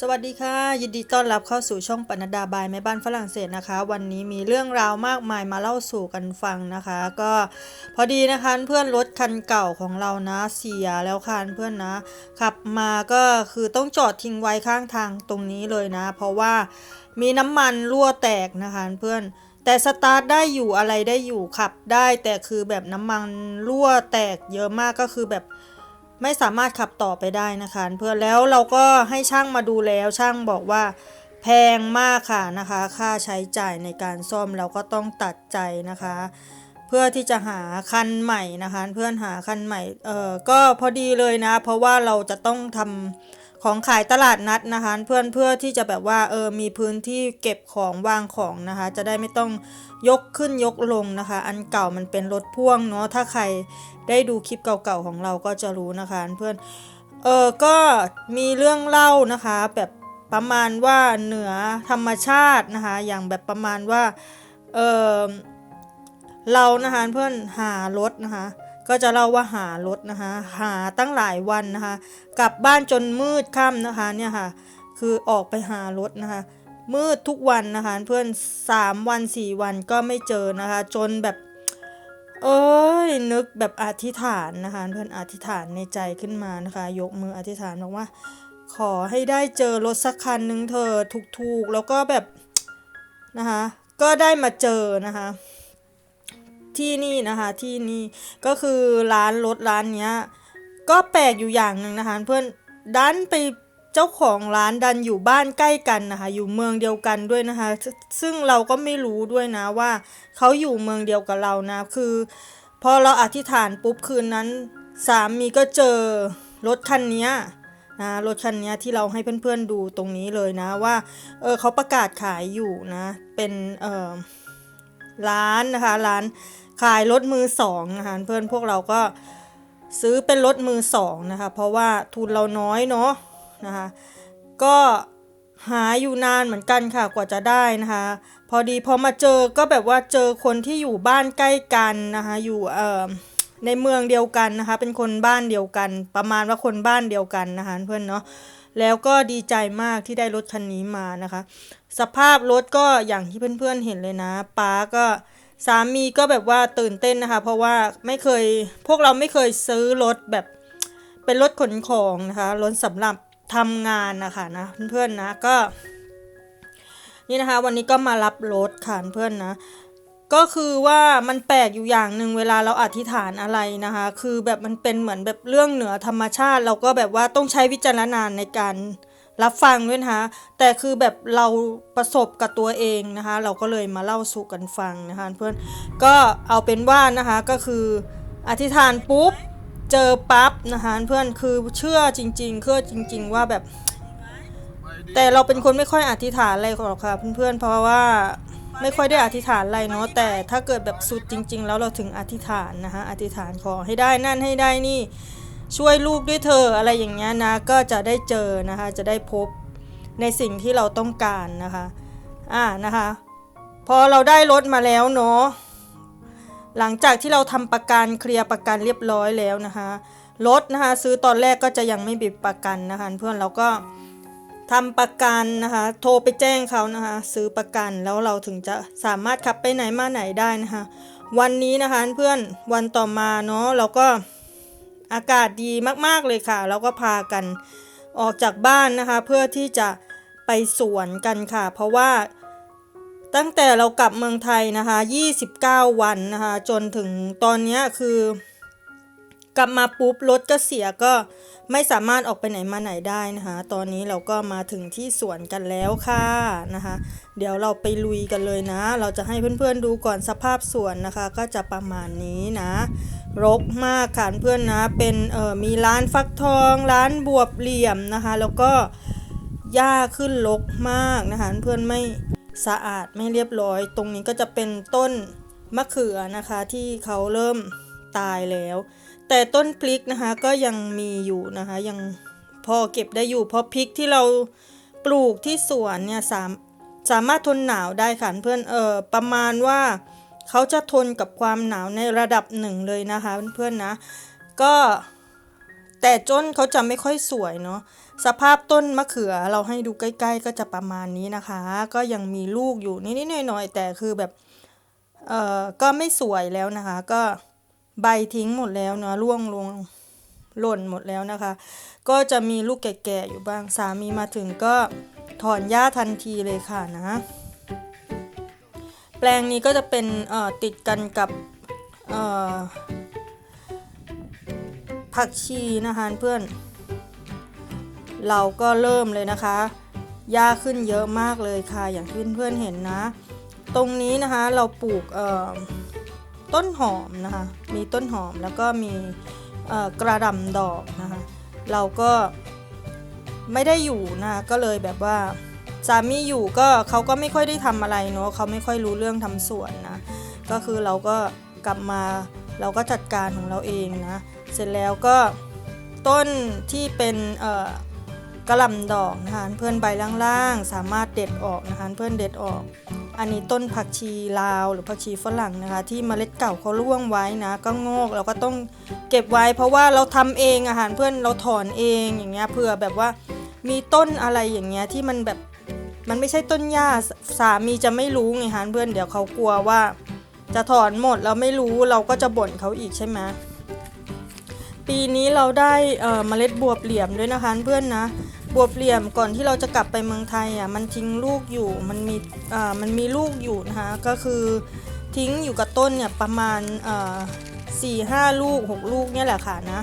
สวัสดีค่ะ ยินดีต้อนรับเข้าสู่ช่องปนดดาบายแม่บ้านฝรั่งเศสนะคะ วันนี้มีเรื่องราวมากมายมาเล่าสู่กันฟังนะคะ ก็พอดีนะคะเพื่อนรถคันเก่าของเรานะเสียแล้วค่ะเพื่อนนะ ขับมาก็คือต้องจอดทิ้งไว้ข้างทางตรงนี้เลยนะ เพราะว่ามีน้ำมันรั่วแตกนะคะเพื่อนแต่สตาร์ทได้อยู่อะไรได้อยู่ขับได้แต่คือแบบน้ำมันรั่วแตกเยอะมากก็คือแบบ ไม่สามารถขับต่อไปได้นะคะ เพื่อแล้วเราก็ให้ช่างมาดูแล้วช่างบอกว่าแพงมากค่ะนะคะ ค่าใช้จ่ายในการซ่อมเราก็ต้องตัดใจนะคะ เพื่อที่จะหาคันใหม่นะคะ เพื่อนหาคันใหม่เออก็พอดีเลยนะ เพราะว่าเราจะต้องทำ ของขายตลาดนัดนะคะ เพื่อนเพื่อที่จะแบบว่าเออมีพื้นที่เก็บของวางของนะคะ จะได้ไม่ต้องยกขึ้นยกลงนะคะ อันเก่ามันเป็นรถพ่วงเนาะถ้าใครได้ดูคลิปเก่าๆของเราก็จะรู้นะคะ เพื่อนเออก็มีเรื่องเล่านะคะ แบบประมาณว่าเหนือธรรมชาตินะคะ อย่างแบบประมาณว่าเออเรานะคะเพื่อนหารถนะคะ ก็จะเล่าว่าหารถนะคะ หาตั้งหลายวันนะคะ กลับบ้านจนมืดค่ำนะคะเนี่ยค่ะ คือออกไปหารถนะคะ มืดทุกวันนะคะเพื่อนสามวันสี่วันก็ไม่เจอนะคะ จนแบบ เอ้ยนึกแบบอธิษฐานนะคะ เพื่อนอธิษฐานในใจขึ้นมานะคะ ยกมืออธิษฐานบอกว่า ขอให้ได้เจอรถสักคันหนึ่งเธอถูกๆแล้วก็แบบนะคะ ก็ได้มาเจอนะคะ ที่นี่นะคะที่นี่ก็คือร้านรถร้านเนี้ยก็แปลกอยู่อย่างหนึ่งนะคะ เพื่อนดันไปเจ้าของร้านดันอยู่บ้านใกล้กันนะคะ อยู่เมืองเดียวกันด้วยนะคะ ซึ่งเราก็ไม่รู้ด้วยนะว่าเขาอยู่เมืองเดียวกับเรานะ คือพอเราอธิษฐานปุ๊บคืนนั้น สามีก็เจอรถคันเนี้ยนะรถคันเนี้ยที่เราให้เพื่อนๆดูตรงนี้เลยนะว่าเออเขาประกาศขายอยู่นะ เป็นเออร้านนะคะร้าน ขายรถมือสองนะคะเพื่อนพวกเราก็ซื้อเป็นรถมือสองนะคะ เพราะว่าทุนเราน้อยเนาะนะคะ ก็หาอยู่นานเหมือนกันค่ะกว่าจะได้นะคะ พอดีพอมาเจอก็แบบว่าเจอคนที่อยู่บ้านใกล้กันนะคะอยู่เอ่อในเมืองเดียวกันนะคะ เป็นคนบ้านเดียวกัน ประมาณว่าคนบ้านเดียวกันนะคะเพื่อนเนาะแล้วก็ดีใจมากที่ได้รถคันนี้มานะคะ สภาพรถก็อย่างที่เพื่อนๆเห็นเลยนะป้าก็ สามีก็แบบว่าตื่นเต้นนะคะ เพราะว่าไม่เคยพวกเราไม่เคยซื้อรถแบบเป็นรถขนของนะคะรถสำหรับทำงานนะคะนะเพื่อนๆนะก็ นี่นะคะ วันนี้ก็มารับรถค่ะเพื่อนนะ ก็คือว่ามันแปลกอยู่อย่างหนึ่งเวลาเราอธิษฐานอะไรนะคะ คือแบบมันเป็นเหมือนแบบเรื่องเหนือธรรมชาติ เราก็แบบว่าต้องใช้วิจารณญาณในการ รับฟังด้วยนะคะแต่คือแบบเราประสบกับตัวเองนะคะ เราก็เลยมาเล่าสู่กันฟังนะคะเพื่อนก็เอาเป็นว่านะคะก็คืออธิษฐานปุ๊บเจอปั๊บนะคะเพื่อนคือเชื่อจริงๆเชื่อจริง ๆ ว่าแบบ แต่เราเป็นคนไม่ค่อยอธิษฐานอะไรหรอกค่ะเพื่อนๆเพราะว่าไม่ค่อยได้อธิษฐานอะไรเนาะแต่ถ้าเกิดแบบสุดจริง ๆ แล้วเราถึงอธิษฐานนะคะอธิษฐานขอให้ได้นั่นให้ได้นี่ ช่วยลูกด้วยเธออะไรอย่างเงี้ยนะก็จะได้เจอนะคะจะได้พบในสิ่งที่เราต้องการนะคะอ่านะคะพอเราได้รถมาแล้วเนาะหลังจากที่เราทำประกันเคลียร์ประกันเรียบร้อยแล้วนะคะรถนะคะซื้อตอนแรกก็จะยังไม่บิดประกันนะคะเพื่อนเราก็ทำประกันนะคะโทรไปแจ้งเขานะคะซื้อประกันแล้วเราถึงจะสามารถขับไปไหนมาไหนได้นะคะวันนี้นะคะเพื่อนวันต่อมาเนาะเราก็ อากาศดีมากๆเลยค่ะเราก็พากันออกจากบ้านนะคะ เพื่อที่จะไปสวนกันค่ะ เพราะว่าตั้งแต่เรากลับเมืองไทยนะคะ 29 วันนะคะ จนถึงตอนนี้คือกลับมาปุ๊บรถก็เสียก็ไม่สามารถออกไปไหนมาไหนได้นะคะ ตอนนี้เราก็มาถึงที่สวนกันแล้วค่ะนะคะ เดี๋ยวเราไปลุยกันเลยนะ เราจะให้เพื่อนๆดูก่อนสภาพสวนนะคะ ก็จะประมาณนี้นะ รกมากค่ะเพื่อนนะเป็นเออมีร้านฟักทอง ร้านบวบเหลี่ยมนะคะ แล้วก็หญ้าขึ้นรกมากนะคะเพื่อนไม่สะอาดไม่เรียบร้อย ตรงนี้ก็จะเป็นต้นมะเขือนะคะที่เขาเริ่มตายแล้ว แต่ต้นพริกนะคะก็ยังมีอยู่นะคะยังพอเก็บได้อยู่เพราะพริกที่เราปลูกที่สวนเนี่ยสามสามารถทนหนาวได้ค่ะเพื่อนเออประมาณว่า เขาจะทนกับความหนาวในระดับหนึ่งเลยนะคะเพื่อนๆนะ ก็แต่จ้นเขาจะไม่ค่อยสวยเนาะสภาพต้นมะเขือเราให้ดูใกล้ๆ ก็จะประมาณนี้นะคะ ก็ยังมีลูกอยู่นิดๆหน่อยๆแต่คือแบบเอ่อก็ไม่สวยแล้วนะคะ ก็ใบทิ้งหมดแล้วเนาะร่วงลงหล่นหมดแล้วนะคะ ก็จะมีลูกแก่ๆอยู่บ้างสามีมาถึงก็ถอนหญ้าทันทีเลยค่ะนะ แปลงนี้ก็จะเป็นติดกันกับผักชีนะคะเพื่อน เราก็เริ่มเลยนะคะหญ้าขึ้นเยอะมากเลยค่ะอย่างที่เพื่อนๆเห็นนะ ตรงนี้นะคะเราปลูกต้นหอมนะคะมีต้นหอมแล้วก็มีกระด่ำดอกนะคะเราก็ไม่ได้อยู่นะะก็เลยแบบว่า สามีอยู่ก็เขาก็ไม่ค่อยได้ทำอะไรเนาะเขาไม่ค่อยรู้เรื่องทำสวนนะ ก็คือเราก็กลับมาเราก็จัดการของเราเองนะ เสร็จแล้วก็ต้นที่เป็นเอ่อกระลำดอกนะคะเพื่อนใบล่างๆ สามารถเด็ดออกนะคะเพื่อนเด็ดออก อันนี้ต้นผักชีลาวหรือผักชีฝรั่งนะคะ ที่เมล็ดเก่าเขาร่วงไว้นะ ก็งอกเราก็ต้องเก็บไว้ เพราะว่าเราทำเองอาหารเพื่อนเราถอนเองอย่างเงี้ยเผื่อแบบว่ามีต้นอะไรอย่างเงี้ยที่มันแบบ มันไม่ใช่ต้นหญ้าสามีจะไม่รู้ไงฮะเพื่อนเดี๋ยวเขากลัวว่า จะถอนหมดเราไม่รู้เราก็จะบ่นเขาอีกใช่ไหมปีนี้เราได้เอ่อเมล็ดบวบเหลี่ยมด้วยนะคะเพื่อนนะบวบเหลี่ยมก่อนที่เราจะกลับไปเมืองไทยอะมันทิ้งลูกอยู่มันมีอ่ามันมีลูกอยู่นะคะก็คือทิ้งอยู่กับต้นเนี่ยประมาณอ่าสี่ห้าลูกหกลูกเนี่ยแหละค่ะนะ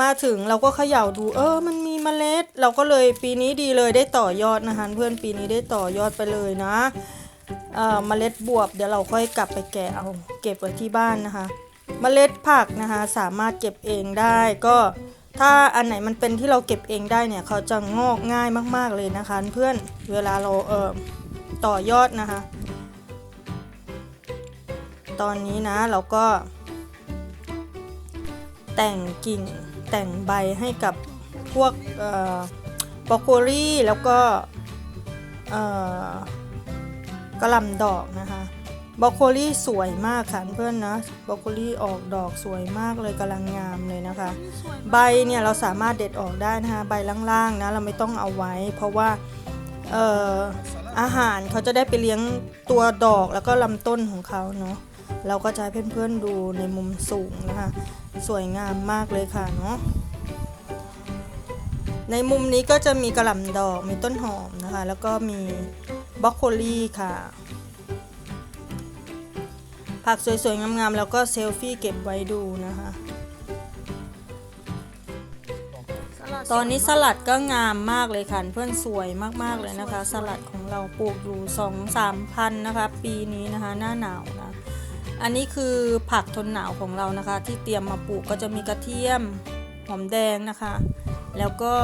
มาถึงเราก็เขย่าดูเออมันม เมล็ด เราก็เลยปีนี้ดีเลยได้ต่อยอดนะคะเพื่อนปีนี้ได้ต่อยอดไปเลยนะเอ่อเมล็ดบวบเดี๋ยวเราค่อยกลับไปแกะเอาเก็บไว้ที่บ้านนะคะ เมล็ดผักนะคะสามารถเก็บเองได้ก็ถ้าอันไหนมันเป็นที่เราเก็บเองได้เนี่ยเขาจะงอกง่ายมาก ๆเลยนะคะ เพื่อนเวลาเราเอ่อต่อยอดนะคะ ตอนนี้นะเราก็ แต่งกิ่งแต่งใบให้กับ วกบรอกโคลีแล้วก็กระลำดอกนะคะบรอกโคลีสวยมากค่ะเพื่อนนะบรอกโคลีออกดอกสวยมากเลยกำลังงามเลยนะคะ ใบเนี่ยเราสามารถเด็ดออกได้นะคะใบล่างๆนะเราไม่ต้องเอาไว้ เพราะว่าเอ่ออาหารเขาจะได้ไปเลี้ยงตัวดอกแล้วก็ลำต้นของเขาเนาะเราก็จะให้เพื่อนๆดูในมุมสูงนะคะ สวยงามมากเลยค่ะเนาะ ในมุมนี้ก็จะมีกระหล่ำดอกมีต้นหอมนะคะ แล้วก็มีบรอกโคลีค่ะ ผักสวยๆ งามๆ แล้วก็เซลฟี่เก็บไว้ดูนะคะ ตอนนี้สลัดก็งามมากเลยค่ะ เพื่อนสวยมากๆเลยนะคะ สลัดของเราปลูกอยู่สองสามพันนะคะ ปีนี้นะคะหน้าหนาวนะ อันนี้คือผักทนหนาวของเรานะคะ ที่เตรียมมาปลูกก็จะมีกระเทียมหอมแดงนะคะ แล้วก็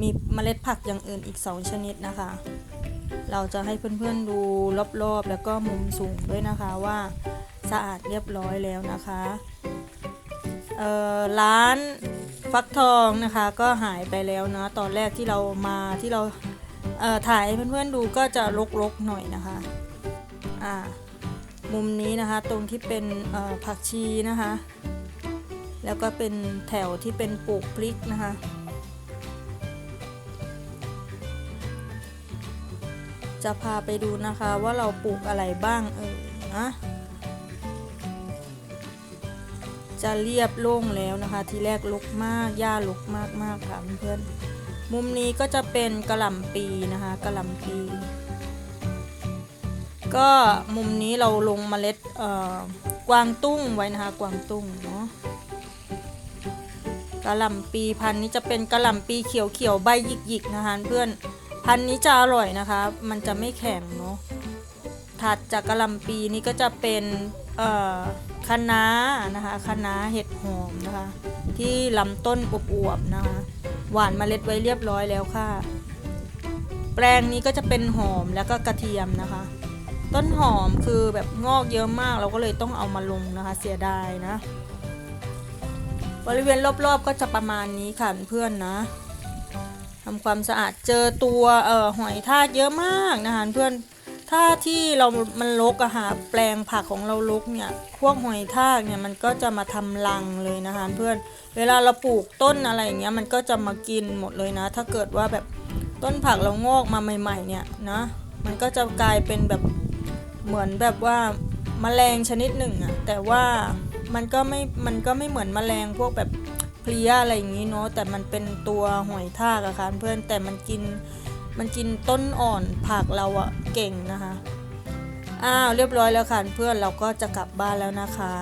มีเมล็ดผักอย่างอื่นอีก 2 ชนิดนะคะ เราจะให้เพื่อนๆดูรอบๆ แล้วก็มุมสูงด้วยนะคะว่าสะอาดเรียบร้อยแล้วนะคะร้านฟักทองนะคะก็หายไปแล้วนะตอนแรกที่เรามาที่เราเถ่ายเพื่อนๆดูก็จะรกๆหน่อยนะคะอ่ามุมนี้นะคะตรงที่เป็นผักชีนะคะ แล้วก็เป็นแถวที่เป็นปลูกพริกนะคะ จะพาไปดูนะคะว่าเราปลูกอะไรบ้างเออนะจะเรียบโล่งแล้วนะคะ ทีแรกลกมากหญ้าลกมากมากค่ะเพื่อนมุมนี้ก็จะเป็นกระหล่ำปีนะคะกระหล่ำปี ก็มุมนี้เราลงเมล็ดเอ่อกวางตุ้งไว้นะคะกวางตุ้งเนาะกระหล่ำปีพันธุ์นี้จะเป็นกระหล่ำปีเขียวเขียวๆใบหยิกหยิกๆนะคะเพื่อน พันนี้จะอร่อยนะคะ มันจะไม่แข็งเนาะ ถัดจากกระหล่ำปีนี้ก็จะเป็นเอ่อคะน้านะคะคะน้าเห็ดหอมนะคะ ที่ลำต้นอวบๆนะคะ หวานเมล็ดไว้เรียบร้อยแล้วค่ะ แปลงนี้ก็จะเป็นหอมแล้วก็กระเทียมนะคะ ต้นหอมคือแบบงอกเยอะมากเราก็เลยต้องเอามาลงนะคะ เสียดายนะ บริเวณรอบๆก็จะประมาณนี้ค่ะเพื่อนนะ ทำความสะอาดเจอตัวเอ่อหอยทากเยอะมากนะคะเพื่อนถ้าที่เรามันรกอะค่ะแปลงผักของเรารกเนี่ยพวกหอยทากเนี่ยมันก็จะมาทำรังเลยนะคะเพื่อนเวลาเราปลูกต้นอะไรอย่างเงี้ยมันก็จะมากินหมดเลยนะ ถ้าเกิดว่าแบบต้นผักเรางอกมาใหม่ ๆ เนี่ยนะมันก็จะกลายเป็นแบบเหมือนแบบว่าแมลงชนิดหนึ่งอะแต่ว่ามันก็ไม่มันก็ไม่เหมือนแมลงพวกแบบ เพลียอะไรอย่างงี้เนาะแต่มันเป็นตัวหอยทากอะค่ะเพื่อนแต่มันกินมันกินต้นอ่อนผักเราอะเก่งนะคะอ้าวเรียบร้อยแล้วค่ะเพื่อนเราก็จะกลับบ้านแล้วนะคะ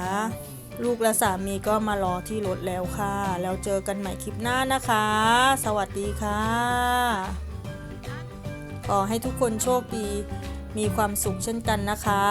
ลูกและสามีก็มารอที่รถแล้วค่ะ แล้วเจอกันใหม่คลิปหน้านะคะ สวัสดีค่ะขอให้ทุกคนโชคดีมีความสุขเช่นกันนะคะ